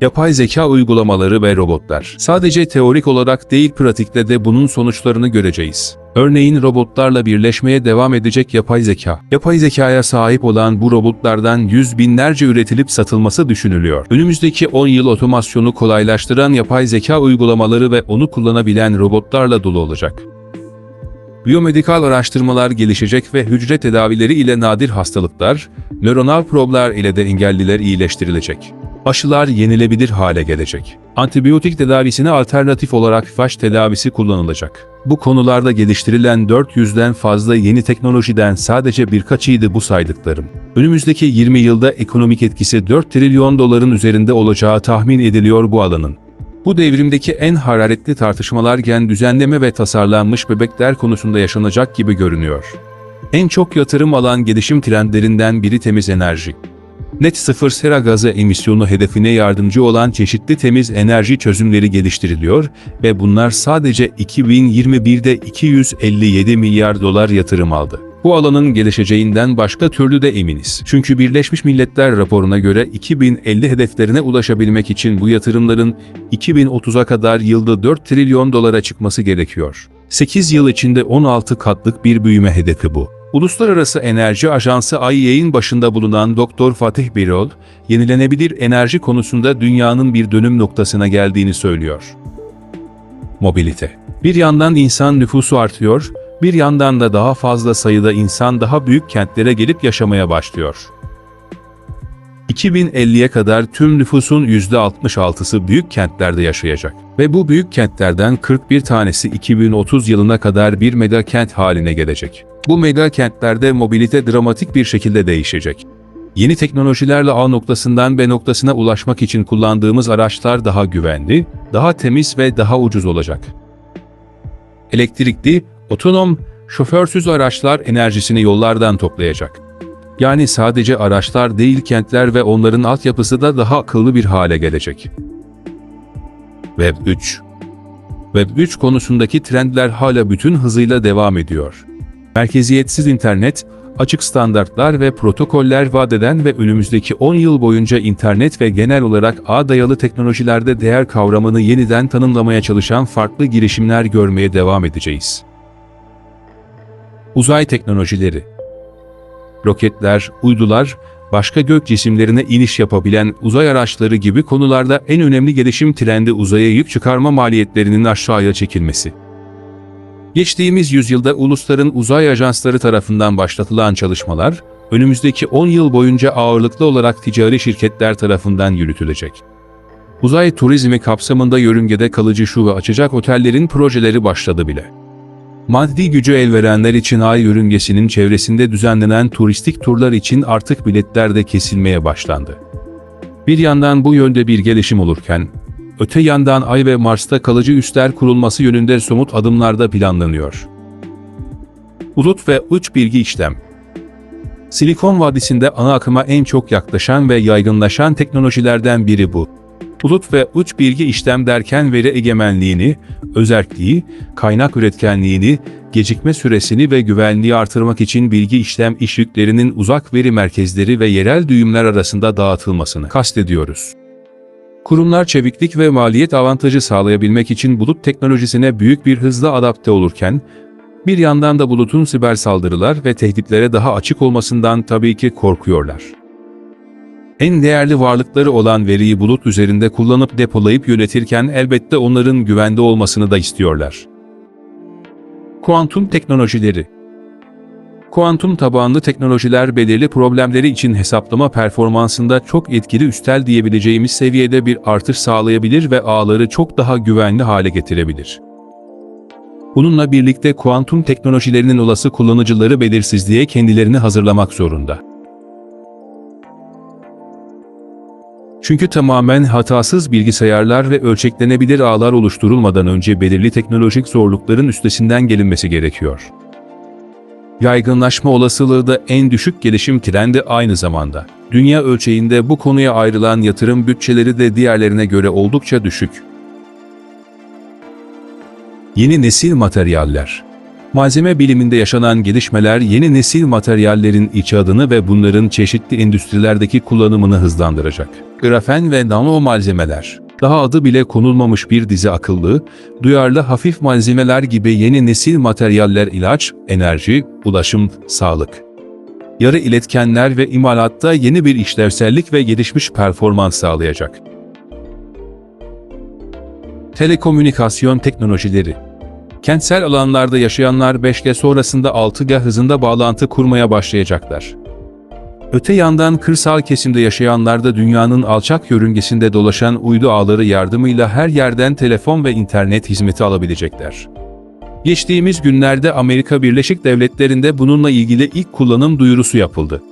Yapay zeka uygulamaları ve robotlar. Sadece teorik olarak değil pratikte de bunun sonuçlarını göreceğiz. Örneğin robotlarla birleşmeye devam edecek yapay zeka. Yapay zekaya sahip olan bu robotlardan yüz binlerce üretilip satılması düşünülüyor. Önümüzdeki 10 yıl otomasyonu kolaylaştıran yapay zeka uygulamaları ve onu kullanabilen robotlarla dolu olacak. Biyomedikal araştırmalar gelişecek ve hücre tedavileri ile nadir hastalıklar, nöronal problar ile de engelliler iyileştirilecek. Aşılar yenilebilir hale gelecek. Antibiyotik tedavisine alternatif olarak faş tedavisi kullanılacak. Bu konularda geliştirilen 400'den fazla yeni teknolojiden sadece birkaçıydı bu saydıklarım. Önümüzdeki 20 yılda ekonomik etkisi 4 trilyon doların üzerinde olacağı tahmin ediliyor bu alanın. Bu devrimdeki en hararetli tartışmalar gen düzenleme ve tasarlanmış bebekler konusunda yaşanacak gibi görünüyor. En çok yatırım alan gelişim trendlerinden biri temiz enerji. Net sıfır sera gazı emisyonu hedefine yardımcı olan çeşitli temiz enerji çözümleri geliştiriliyor ve bunlar sadece 2021'de 257 milyar dolar yatırım aldı. Bu alanın gelişeceğinden başka türlü de eminiz. Çünkü Birleşmiş Milletler raporuna göre 2050 hedeflerine ulaşabilmek için bu yatırımların 2030'a kadar yılda 4 trilyon dolara çıkması gerekiyor. 8 yıl içinde 16 katlık bir büyüme hedefi bu. Uluslararası Enerji Ajansı IEA'in başında bulunan Doktor Fatih Birol, yenilenebilir enerji konusunda dünyanın bir dönüm noktasına geldiğini söylüyor. Mobilite. Bir yandan insan nüfusu artıyor, bir yandan da daha fazla sayıda insan daha büyük kentlere gelip yaşamaya başlıyor. 2050'ye kadar tüm nüfusun %66'sı büyük kentlerde yaşayacak. Ve bu büyük kentlerden 41 tanesi 2030 yılına kadar bir mega kent haline gelecek. Bu mega kentlerde mobilite dramatik bir şekilde değişecek. Yeni teknolojilerle A noktasından B noktasına ulaşmak için kullandığımız araçlar daha güvenli, daha temiz ve daha ucuz olacak. Elektrikli, otonom, şoförsüz araçlar enerjisini yollardan toplayacak. Yani sadece araçlar değil kentler ve onların altyapısı da daha akıllı bir hale gelecek. Web 3 Web 3 konusundaki trendler hala bütün hızıyla devam ediyor. Merkeziyetsiz internet, açık standartlar ve protokoller vadeden ve önümüzdeki 10 yıl boyunca internet ve genel olarak ağ dayalı teknolojilerde değer kavramını yeniden tanımlamaya çalışan farklı girişimler görmeye devam edeceğiz. Uzay teknolojileri roketler, uydular, başka gök cisimlerine iniş yapabilen uzay araçları gibi konularda en önemli gelişim trendi uzaya yük çıkarma maliyetlerinin aşağıya çekilmesi. Geçtiğimiz yüzyılda ulusların uzay ajansları tarafından başlatılan çalışmalar, önümüzdeki 10 yıl boyunca ağırlıklı olarak ticari şirketler tarafından yürütülecek. Uzay turizmi kapsamında yörüngede kalıcı şu açacak otellerin projeleri başladı bile. Maddi gücü el verenler için ay yörüngesinin çevresinde düzenlenen turistik turlar için artık biletler de kesilmeye başlandı. Bir yandan bu yönde bir gelişim olurken, öte yandan Ay ve Mars'ta kalıcı üsler kurulması yönünde somut adımlar da planlanıyor. Bulut ve uç bilgi işlem Silikon Vadisi'nde ana akıma en çok yaklaşan ve yaygınlaşan teknolojilerden biri bu. Bulut ve uç bilgi işlem derken veri egemenliğini, özerkliği, kaynak üretkenliğini, gecikme süresini ve güvenliği artırmak için bilgi işlem iş yüklerinin uzak veri merkezleri ve yerel düğümler arasında dağıtılmasını kastediyoruz. Kurumlar çeviklik ve maliyet avantajı sağlayabilmek için bulut teknolojisine büyük bir hızla adapte olurken, bir yandan da bulutun siber saldırılar ve tehditlere daha açık olmasından tabii ki korkuyorlar. En değerli varlıkları olan veriyi bulut üzerinde kullanıp depolayıp yönetirken elbette onların güvende olmasını da istiyorlar. Kuantum teknolojileri Kuantum tabanlı teknolojiler belirli problemleri için hesaplama performansında çok etkili üstel diyebileceğimiz seviyede bir artış sağlayabilir ve ağları çok daha güvenli hale getirebilir. Bununla birlikte kuantum teknolojilerinin olası kullanıcıları belirsizliğe kendilerini hazırlamak zorunda. Çünkü tamamen hatasız bilgisayarlar ve ölçeklenebilir ağlar oluşturulmadan önce belirli teknolojik zorlukların üstesinden gelinmesi gerekiyor. Yaygınlaşma olasılığı da en düşük gelişim trendi aynı zamanda. Dünya ölçeğinde bu konuya ayrılan yatırım bütçeleri de diğerlerine göre oldukça düşük. Yeni nesil materyaller Malzeme biliminde yaşanan gelişmeler yeni nesil materyallerin icadını ve bunların çeşitli endüstrilerdeki kullanımını hızlandıracak. Grafen ve nano malzemeler. Daha adı bile konulmamış bir dizi akıllı, duyarlı hafif malzemeler gibi yeni nesil materyaller ilaç, enerji, ulaşım, sağlık. Yarı iletkenler ve imalatta yeni bir işlevsellik ve gelişmiş performans sağlayacak. Telekomünikasyon teknolojileri Kentsel alanlarda yaşayanlar 5G sonrasında 6G hızında bağlantı kurmaya başlayacaklar. Öte yandan kırsal kesimde yaşayanlar da dünyanın alçak yörüngesinde dolaşan uydu ağları yardımıyla her yerden telefon ve internet hizmeti alabilecekler. Geçtiğimiz günlerde Amerika Birleşik Devletleri'nde bununla ilgili ilk kullanım duyurusu yapıldı.